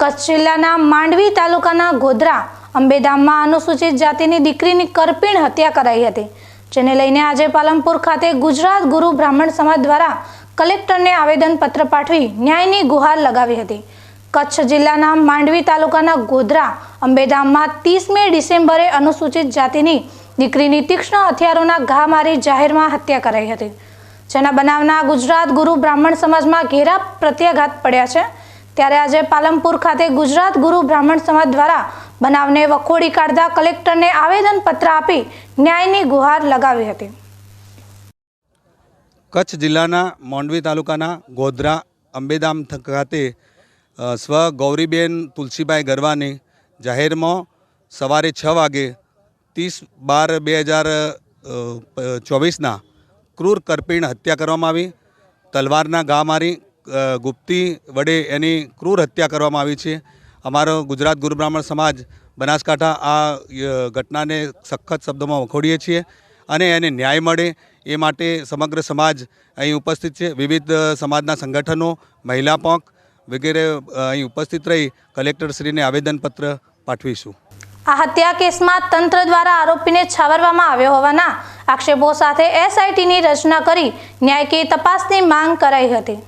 કચ્છ જિલ્લાના માંડવી તાલુકાના ગોધરા અંબેધામમાં અનુસૂચિત જાતિની દીકરીની કરપીણ હત્યા કરાઈ હતી, જેને લઈને આજે પાલનપુર ખાતે ગુજરાત ગુરુ બ્રાહ્મણ સમાજ દ્વારા કલેક્ટરને આવેદનપત્ર પાઠવી ન્યાયની ગુહાર લગાવી હતી. કચ્છ જિલ્લાના માંડવી તાલુકાના ગોધરા અંબેધામમાં ત્રીસમી ડિસેમ્બરે અનુસૂચિત જાતિની દીકરીની તીક્ષ્ણ હથિયારોના ઘા મારી જાહેરમાં હત્યા કરાઈ હતી, જેના બનાવના ગુજરાત ગુરુ બ્રાહ્મણ સમાજમાં ઘેરા પ્રત્યાઘાત પડ્યા છે. ત્યારે આજે પાલનપુર ખાતે ગુજરાત ગુરુ બ્રાહ્મણ સમાજ દ્વારા બનાવને વખોડી કાઢતા કલેક્ટરને આવેદનપત્ર આપી ન્યાયની ગુહાર લગાવી હતી. કચ્છ જિલ્લાના મોંડવી તાલુકાના ગોધરા અંબેધામ ખાતે સ્વ ગૌરીબેન તુલસીભાઈ ગરવાની જાહેરમાં સવારે છ વાગે ત્રીસ બાર બે હજાર ચોવીસના ક્રૂર કરપીણ હત્યા કરવામાં આવી. તલવારના ઘા મારી ગુપ્તી વડે એની ક્રૂર હત્યા કરવામાં આવી છે. અમારો ગુજરાત ગુરુ બ્રાહ્મણ સમાજ બનાસકાંઠા આ ઘટનાને સખત શબ્દોમાં વખોડીએ છીએ અને એને ન્યાય મળે એ માટે સમગ્ર સમાજ અહીં ઉપસ્થિત છે. વિવિધ સમાજના સંગઠનો, મહિલા પંખ વગેરે અહીં ઉપસ્થિત રહી કલેક્ટરશ્રીને આવેદનપત્ર પાઠવીશું. આ હત્યા કેસમાં તંત્ર દ્વારા આરોપીને છાવરવામાં આવ્યો હોવાના આક્ષેપો સાથે એસઆઈટીની રચના કરી ન્યાયકીય તપાસની માંગ કરાઈ હતી.